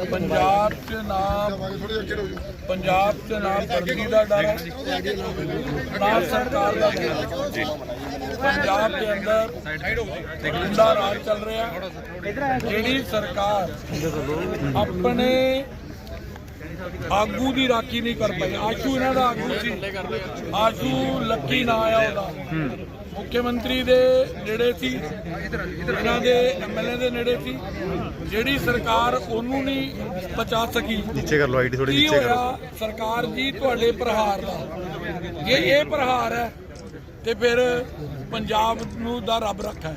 ਪੰਜਾਬ 'ਚ ਨਾ ਪੰਜਾਬ 'ਚ ਨਾ ਧਰਤੀ ਦਾ ਡਰ ਹੈ ਨਾ ਸਰਕਾਰ ਦਾ ਡਰ ਹੈ। ਪੰਜਾਬ ਦੇ ਅੰਦਰ ਗੁੰਡਾ ਰਾਜ ਚੱਲ ਰਿਹਾ ਜਿਹੜੀ ਸਰਕਾਰ ਆਪਣੇ ਆਗੂ ਦੀ ਰਾਖੀ ਨਹੀਂ ਕਰ ਪਾਈ ਆਸ਼ੂ ਇਹਨਾਂ ਦਾ ਆਗੂ ਸੀ। ਆਸ਼ੂ ਲੱਕੀ ਨਾ ਆਇਆ ਉਹਦਾ। ਮੁੱਖ ਮੰਤਰੀ ਦੇ ਨੇੜੇ ਸੀ। ਇਹਨਾਂ ਦੇ ਐਮਐਲਏ ਦੇ ਨੇੜੇ ਸੀ। ਜਿਹੜੀ ਸਰਕਾਰ ਉਹਨੂੰ ਨਹੀਂ ਬਚਾ ਸਕੀ। ਨੀਚੇ ਕਰ ਲਓ ਆਈਡੀ ਥੋੜੀ ਨੀਚੇ ਕਰੋ ਸਰਕਾਰ ਜੀ ਤੁਹਾਡੇ ਪ੍ਰਹਾਰ ਦਾ। ਜੇ ਇਹ ਪ੍ਰਹਾਰ ਹੈ ਤੇ ਫਿਰ ਪੰਜਾਬ ਨੂੰ ਦਾ ਰੱਬ ਰੱਖਾ ਹੈ।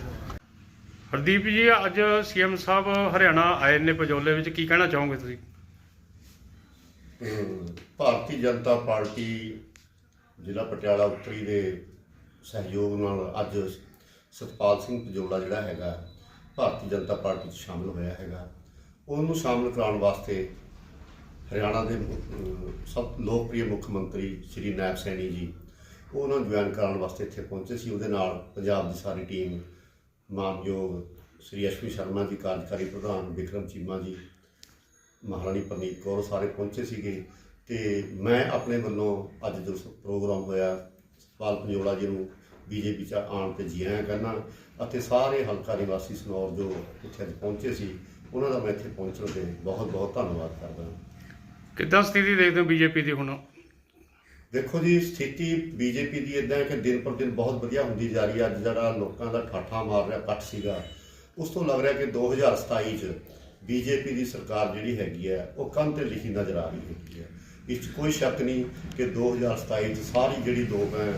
ਹਰਦੀਪ ਜੀ ਅੱਜ ਸੀਐਮ ਸਾਹਿਬ ਹਰਿਆਣਾ ਆਏ ਨੇ ਪਜੋਲੇ ਵਿੱਚ। ਕੀ ਕਹਿਣਾ ਚਾਹੋਗੇ ਤੁਸੀਂ? ਭਾਰਤੀ ਜਨਤਾ ਪਾਰਟੀ ਜ਼ਿਲ੍ਹਾ ਪਟਿਆਲਾ ਉੱਤਰੀ ਦੇ ਸਹਿਯੋਗ ਨਾਲ ਅੱਜ ਸਤਪਾਲ ਸਿੰਘ ਪਜੋਲਾ ਜਿਹੜਾ ਹੈਗਾ, ਭਾਰਤੀ ਜਨਤਾ ਪਾਰਟੀ 'ਚ ਸ਼ਾਮਲ ਹੋਇਆ ਹੈਗਾ। ਉਹਨੂੰ ਸ਼ਾਮਲ ਕਰਾਉਣ ਵਾਸਤੇ ਹਰਿਆਣਾ ਦੇ ਸਭ ਲੋਕਪ੍ਰਿਯ ਮੁੱਖ ਮੰਤਰੀ ਸ਼੍ਰੀ ਨਾਇਬ ਸੈਣੀ ਜੀ ਉਹਨਾਂ ਨੂੰ ਜੁਆਇਨ ਕਰਾਉਣ ਵਾਸਤੇ ਇੱਥੇ ਪਹੁੰਚੇ ਸੀ। ਉਹਦੇ ਨਾਲ ਪੰਜਾਬ ਦੀ ਸਾਰੀ ਟੀਮ, ਮਾਨਯੋਗ ਸ਼੍ਰੀ ਅਸ਼ਵੀ ਸ਼ਰਮਾ ਜੀ, ਕਾਰਜਕਾਰੀ ਪ੍ਰਧਾਨ ਵਿਕਰਮ ਚੀਮਾ ਜੀ ਮਹਾਰਾਣੀ ਪ੍ਰਨੀਤ ਕੌਰ ਸਾਰੇ ਪਹੁੰਚੇ ਸੀਗੇ ਤੇ ਮੈਂ ਆਪਣੇ ਵੱਲੋਂ ਅੱਜ ਜੋ ਪ੍ਰੋਗਰਾਮ ਹੋਇਆ ਸਤਪਾਲ ਪੰਜੋਲਾ ਜੀ ਨੂੰ ਬੀਜੇਪੀ ਚ ਆਉਣ ਤੇ ਜੀ ਆਇਆਂ ਕਰਨਾ ਅਤੇ ਸਾਰੇ ਹਲਕਾ ਨਿਵਾਸੀ ਸਨੌਰ ਜੋ ਇੱਥੇ ਅੱਜ ਪਹੁੰਚੇ ਸੀ ਉਹਨਾਂ ਦਾ ਮੈਂ ਇੱਥੇ ਪਹੁੰਚਣ ਤੇ ਬਹੁਤ ਬਹੁਤ ਧੰਨਵਾਦ ਕਰਦਾ ਕਿੱਦਾਂ ਸਥਿਤੀ ਦੇਖਦੇ ਹੋ ਬੀਜੇਪੀ ਦੀ ਹੁਣ? ਦੇਖੋ ਜੀ ਸਥਿਤੀ ਬੀਜੇਪੀ ਦੀ ਇਦਾਂ ਹੈ ਕਿ ਦਿਨ ਪਰ ਦਿਨ ਬਹੁਤ ਵਧੀਆ ਹੁੰਦੀ ਜਾ ਰਹੀ ਹੈ। ਅੱਜ ਜਿਹੜਾ ਲੋਕਾਂ ਦਾ ਠਾਠਾ ਮਾਰ ਰਿਹਾ ਇਕੱਠ ਸੀਗਾ ਉਸ ਤੋਂ ਲੱਗ ਰਿਹਾ ਕਿ 2027 ਚ ਬੀਜੇਪੀ ਦੀ ਸਰਕਾਰ ਜਿਹੜੀ ਹੈਗੀ ਹੈ, ਉਹ ਕੰਨ ਤੇ ਲਿਖੀ ਨਜ਼ਰ ਆ ਰਹੀ ਹੈਗੀ ਹੈ। ਇਸ 'ਚ ਕੋਈ ਸ਼ੱਕ ਨਹੀਂ ਕਿ 2027 ਚ ਸਾਰੀ ਜਿਹੜੀ ਲੋਕ ਹੈ,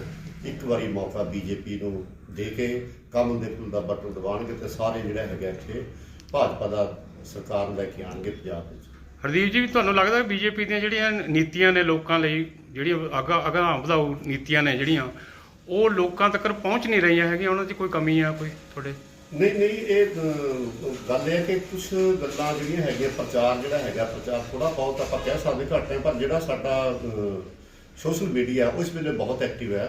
ਇੱਕ ਵਾਰੀ ਮੌਕਾ ਬੀਜੇਪੀ ਨੂੰ ਦੇ ਕੇ ਕੰਮ ਦੇ ਫੁੱਲ ਦਾ ਬਟਨ ਦਬਾਉਣਗੇ ਤੇ ਸਾਰੇ ਜਿਹੜਾ ਹੈਗਾ ਇੱਥੇ ਭਾਜਪਾ ਦਾ ਸਰਕਾਰ ਲੈ ਕੇ ਆਣਗੇ ਪੰਜਾਬ ਵਿੱਚ। ਹਰਦੀਪ ਜੀ, ਤੁਹਾਨੂੰ ਲੱਗਦਾ ਬੀਜੇਪੀ ਦੀਆਂ ਜਿਹੜੀਆਂ ਨੀਤੀਆਂ ਨੇ ਲੋਕਾਂ ਲਈ, ਜਿਹੜੀਆਂ ਅਗਾ ਅਗਾ ਵਧਾਊ ਨੀਤੀਆਂ ਨੇ ਜਿਹੜੀਆਂ, ਉਹ ਲੋਕਾਂ ਤੱਕ ਪਹੁੰਚ ਨਹੀਂ ਰਹੀਆਂ ਹੈਗੀਆਂ, ਉਹਨਾਂ 'ਚ ਕੋਈ ਕਮੀ ਆ ਕੋਈ ਤੁਹਾਡੇ? ਨਹੀਂ ਨਹੀਂ ਇਹ ਅਹ, ਗੱਲ ਇਹ ਹੈ ਕਿ ਕੁਝ ਗੱਲਾਂ ਜਿਹੜੀਆਂ ਹੈਗੀਆਂ ਪ੍ਰਚਾਰ ਜਿਹੜਾ ਹੈਗਾ ਪ੍ਰਚਾਰ ਥੋੜਾ ਬਹੁਤ ਆਪਾਂ ਕਹਿ ਸਕਦੇ ਘੱਟ ਹੈ ਪਰ ਜਿਹੜਾ ਸਾਡਾ ਸੋਸ਼ਲ ਮੀਡੀਆ ਉਹ ਇਸ ਵੇਲੇ ਬਹੁਤ ਐਕਟਿਵ ਹੈ।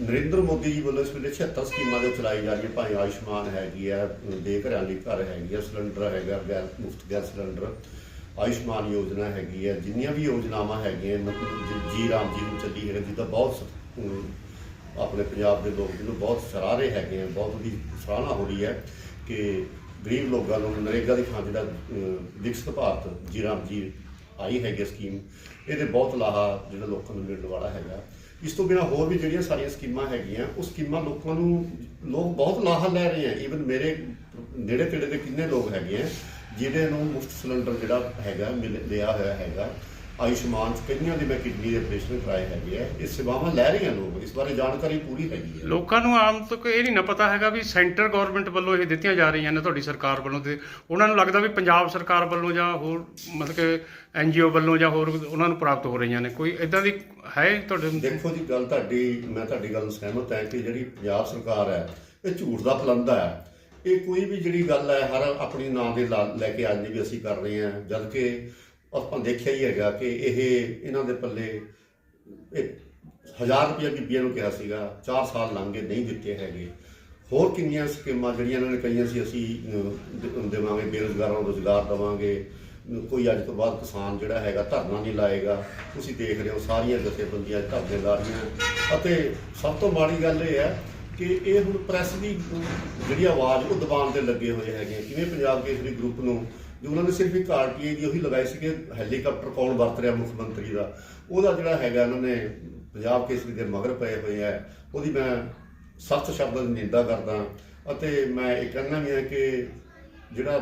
ਨਰਿੰਦਰ ਮੋਦੀ ਜੀ ਵੱਲੋਂ ਇਸ ਵੇਲੇ 76 ਸਕੀਮਾਂ ਦੇ ਚਲਾਈ ਜਾ ਰਹੀਆਂ ਭਾਵੇਂ ਆਯੁਸ਼ਮਾਨ ਹੈਗੀ ਹੈ ਦੇ ਘਰਾਂ ਲਈ ਘਰ ਹੈਗੀ ਆ ਸਿਲੰਡਰ ਹੈਗਾ ਗੈਸ ਮੁਫਤ ਗੈਸ ਸਿਲੰਡਰ ਆਯੁਸ਼ਮਾਨ ਯੋਜਨਾ ਹੈਗੀ ਹੈ ਜਿੰਨੀਆਂ ਵੀ ਯੋਜਨਾਵਾਂ ਹੈਗੀਆਂ ਮਤਲਬ ਜੀ- ਜੀ ਰਾਮ ਜੀ ਨੂੰ ਚੱਲੀ ਹੈ ਜਿਹਦਾ ਬਹੁਤ ਸ- ਅਮ, ਆਪਣੇ ਪੰਜਾਬ ਦੇ ਲੋਕ ਜਿਹਨੂੰ ਬਹੁਤ ਸਰਾਰੇ ਹੈਗੇ ਆ, ਬਹੁਤ ਉਹਦੀ ਸਰਾਹਨਾ ਹੋ ਰਹੀ ਹੈ ਕਿ ਗਰੀਬ ਲੋਕਾਂ ਨੂੰ ਨਰੇਗਾ ਦੀ ਥਾਂ ਜਿਹੜਾ ਵਿਕਸਿਤ ਭਾਰਤ ਜੀ ਰਾਮ ਜੀ ਆਈ ਹੈਗੀ ਸਕੀਮ, ਇਹਦੇ ਬਹੁਤ ਲਾਹਾ ਜਿਹੜਾ ਲੋਕਾਂ ਨੂੰ ਮਿਲਣ ਵਾਲਾ ਹੈਗਾ। ਇਸ ਤੋਂ ਬਿਨਾਂ ਹੋਰ ਵੀ ਜਿਹੜੀਆਂ ਸਾਰੀਆਂ ਸਕੀਮਾਂ ਹੈਗੀਆਂ, ਉਹ ਸਕੀਮਾਂ ਲੋਕਾਂ ਨੂੰ, ਲੋਕ ਬਹੁਤ ਲਾਹਾ ਲੈ ਰਹੇ ਆ। ਈਵਨ ਮੇਰੇ ਨੇੜੇ ਤੇੜੇ ਦੇ ਕਿੰਨੇ ਲੋਕ ਹੈਗੇ ਆ ਜਿਹਦੇ ਨੂੰ ਮੁਫਤ ਸਿਲੰਡਰ ਜਿਹੜਾ ਹੈਗਾ, ਮਿਲ, ਲਿਆ ਹੋਇਆ ਹੈਗਾ। ਆਯੁਸ਼ਮਾਨ ਚ ਕਈਆਂ ਦੇ ਮੈਂ ਕਿਡਨੀ ਦੇ ਆਪਰੇਸ਼ਨ ਕਰਾਏ ਹੈਗੇ ਆ ਇਹ ਸੇਵਾਵਾਂ ਲੈ ਰਹੇ ਆ ਲੋਕ ਇਸ ਬਾਰੇ ਜਾਣਕਾਰੀ ਪੂਰੀ ਹੈਗੀ ਹੈ ਲੋਕਾਂ ਨੂੰ ਆਮ ਤੱਕ ਇਹ ਨਹੀਂ ਨਾ ਪਤਾ ਹੈਗਾ ਵੀ ਸੈਂਟਰ ਗਵਰਨਮੈਂਟ ਵੱਲੋਂ ਇਹ ਦਿੱਤੀਆਂ ਜਾ ਰਹੀਆਂ ਨੇ ਤੁਹਾਡੀ ਸਰਕਾਰ ਵੱਲੋਂ ਤੇ ਉਹਨਾਂ ਨੂੰ ਲੱਗਦਾ ਵੀ ਪੰਜਾਬ ਸਰਕਾਰ ਵੱਲੋਂ ਜਾਂ ਹੋਰ ਮਤਲਬ ਕਿ ਐਨਜੀਓ ਵੱਲੋਂ ਜਾਂ ਹੋਰ ਉਹਨਾਂ ਨੂੰ ਪ੍ਰਾਪਤ ਹੋ ਰਹੀਆਂ ਨੇ ਕੋਈ ਇਦਾਂ ਦੀ ਹੈ ਤੁਹਾਡੇ ਦੇਖੋ ਜੀ ਗੱਲ ਤੁਹਾਡੀ ਮੈਂ ਤੁਹਾਡੀ ਗੱਲ ਨਾਲ ਸਹਿਮਤ ਹਾਂ ਕਿ ਜਿਹੜੀ ਪੰਜਾਬ ਸਰਕਾਰ ਹੈ ਇਹ ਝੂਠ ਦਾ ਪਲੰਦਾ ਹੈ। ਇਹ ਕੋਈ ਵੀ ਜਿਹੜੀ ਗੱਲ ਹੈ ਹਰ ਆਪਣੀ ਨਾਂ ਦੇ ਲਾ- ਲੈ ਕੇ ਆਜੇ ਵੀ ਅਸੀਂ ਕਰ ਰਹੇ ਹਾਂ ਜਦ ਕਿ ਆਪਾਂ ਦੇਖਿਆ ਹੀ ਹੈਗਾ ਕਿ ਇਹ ਇਹਨਾਂ ਦੇ ਪੱਲੇ ਇਹ ਹਜ਼ਾਰ ਰੁਪਏ ਬੀਬੀਆਂ ਨੂੰ ਕਿਹਾ ਸੀਗਾ 4 ਸਾਲ ਲੰਘ ਗਏ ਨਹੀਂ ਦਿੱਤੇ ਹੈਗੇ। ਹੋਰ ਕਿੰਨੀਆਂ ਸਕੀਮਾਂ ਜਿਹੜੀਆਂ ਇਹਨਾਂ ਨੇ ਕਹੀਆਂ ਸੀ, ਅਸੀਂ ਦੇਵਾਂਗੇ, ਬੇਰੁਜ਼ਗਾਰਾਂ ਨੂੰ ਰੁਜ਼ਗਾਰ ਦੇਵਾਂਗੇ। ਕੋਈ ਅੱਜ ਤੋਂ ਬਾਅਦ ਕਿਸਾਨ ਜਿਹੜਾ ਹੈਗਾ ਧਰਨਾ ਨਹੀਂ ਲਾਏਗਾ। ਤੁਸੀਂ ਦੇਖ ਰਹੇ ਹੋ ਸਾਰੀਆਂ ਜਥੇਬੰਦੀਆਂ, ਧਰਨੇ ਲਾ ਰਹੀਆਂ। ਅਤੇ ਸਭ ਤੋਂ ਮਾੜੀ ਗੱਲ ਇਹ ਹੈ ਕਿ ਇਹ ਹੁਣ ਪ੍ਰੈਸ ਦੀ ਜਿਹੜੀ ਆਵਾਜ਼ ਉਹ ਦਬਾਉਣ ਤੇ ਲੱਗੇ ਹੋਏ ਹੈਗੇ ਆ। ਕਿਵੇਂ ਪੰਜਾਬ ਕੇਸਰੀ ਗਰੁੱਪ ਨੂੰ ਜੋ ਉਹਨਾਂ ਨੇ ਸਿਰਫ ਇੱਕ ਆਰਟੀਆਈ ਦੀ ਉਹੀ ਲਗਾਈ ਸੀ ਕਿ ਹੈਲੀਕਾਪਟਰ ਕੌਣ ਵਰਤ ਰਿਹਾ ਮੁੱਖ ਮੰਤਰੀ ਦਾ। ਉਹਦਾ ਜਿਹੜਾ ਹੈਗਾ ਇਹਨਾਂ ਨੇ ਪੰਜਾਬ ਕੇਸਰੀ ਦੇ ਮਗਰ ਪਏ ਹੋਏ ਆ। ਉਹਦੀ ਮੈਂ ਸਖਤ ਸ਼ਬਦਾਂ ਦੀ ਨਿੰਦਾ ਕਰਦਾ ਅਤੇ ਮੈਂ ਇਹ ਕਹਿੰਦਾ ਵੀ ਹੈ ਕਿ ਜਿਹੜਾ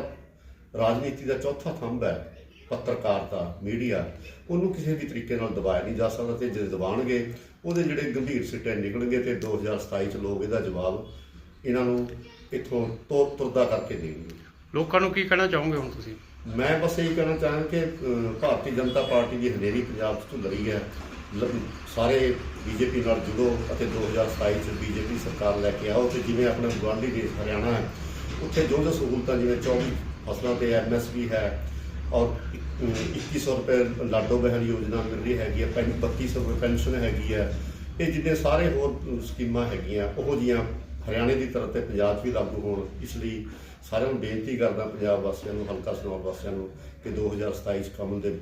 ਰਾਜਨੀਤੀ ਦਾ ਚੌਥਾ ਥੰਬ ਹੈ, ਪੱਤਰਕਾਰਤਾ, ਮੀਡੀਆ, ਉਹਨੂੰ ਕਿਸੇ ਵੀ ਤਰੀਕੇ ਨਾਲ ਦਬਾਇਆ ਨਹੀਂ ਜਾ ਸਕਦਾ ਤੇ ਜੇ ਦਬਾਣਗੇ ਉਹਦੇ ਜਿਹੜੇ ਗੰਭੀਰ ਸਿੱਟੇ ਨਿਕਲਣਗੇ ਤੇ 2027 ਚ ਲੋਕ ਇਹਦਾ ਜਵਾਬ ਇਹਨਾਂ ਨੂੰ ਇੱਥੋਂ ਤੋਰ ਤੁਰਦਾ ਕਰਕੇ ਦੇਣਗੇ। ਲੋਕਾਂ ਨੂੰ ਕੀ ਕਹਿਣਾ ਚਾਹੋਗੇ ਹੁਣ ਤੁਸੀਂ? ਮੈਂ ਬਸ ਇਹੀ ਕਹਿਣਾ ਚਾਹਾਂ ਕਿ ਅਹ, ਭਾਰਤੀ ਜਨਤਾ ਪਾਰਟੀ ਦੀ ਹਨੇਰੀ ਪੰਜਾਬ 'ਚ ਝੁੱਲ ਰਹੀ ਹੈ। ਲ- ਸਾਰੇ ਬੀਜੇਪੀ ਨਾਲ ਜੁੜੋ ਅਤੇ 2027 ਚ ਬੀਜੇਪੀ ਸਰਕਾਰ ਲੈ ਕੇ ਆਓ ਤੇ ਜਿਵੇਂ ਆਪਣਾ ਗੁਆਂਢੀ ਦੇਸ਼ ਹਰਿਆਣਾ ਹੈ ਉੱਥੇ ਜੋ ਜੋ ਸਹੂਲਤਾਂ ਜਿਵੇਂ 24 ਫਸਲਾਂ ਤੇ ਐਮਐਸਪੀ ਹੈ ਔਰ ਅਹ, 2100 ਰੁਪਏ ਲਾਡੋ ਬਹਿਣ ਯੋਜਨਾ ਮਿਲ ਰਹੀ ਹੈਗੀ ਹੈ ਪੈਨ 3200 ਰੁਪਏ ਪੈਨਸ਼ਨ ਹੈਗੀ ਹੈ। ਇਹ ਜਿੰਨੇ ਸਾਰੇ ਹੋਰ ਸਕੀਮਾਂ ਹੈਗੀਆਂ ਉਹੋ ਜੀਆਂ ਹਰਿਆਣੇ ਦੀ ਤਰ੍ਹਾਂ ਤੇ ਪੰਜਾਬ 'ਚ ਵੀ ਲਾਗੂ ਹੋਣ ਇਸ ਲਈ ਸਾਰਿਆਂ ਨੂੰ ਬੇਨਤੀ ਕਰਦਾ ਪੰਜਾਬ ਵਾਸੀਆਂ ਨੂੰ, ਹਲਕਾ ਸਨੌਰ ਵਾਸੀਆਂ ਨੂੰ ਕਿ 2027 ਚ ਕਮਲ ਦੇ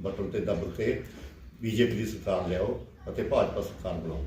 ਬਟਨ ਤੇ ਦੱਬ ਕੇ ਬੀਜੇਪੀ ਦੀ ਸਰਕਾਰ ਲਿਆਓ ਅਤੇ ਭਾਜਪਾ ਸਰਕਾਰ ਬਣਾਓ।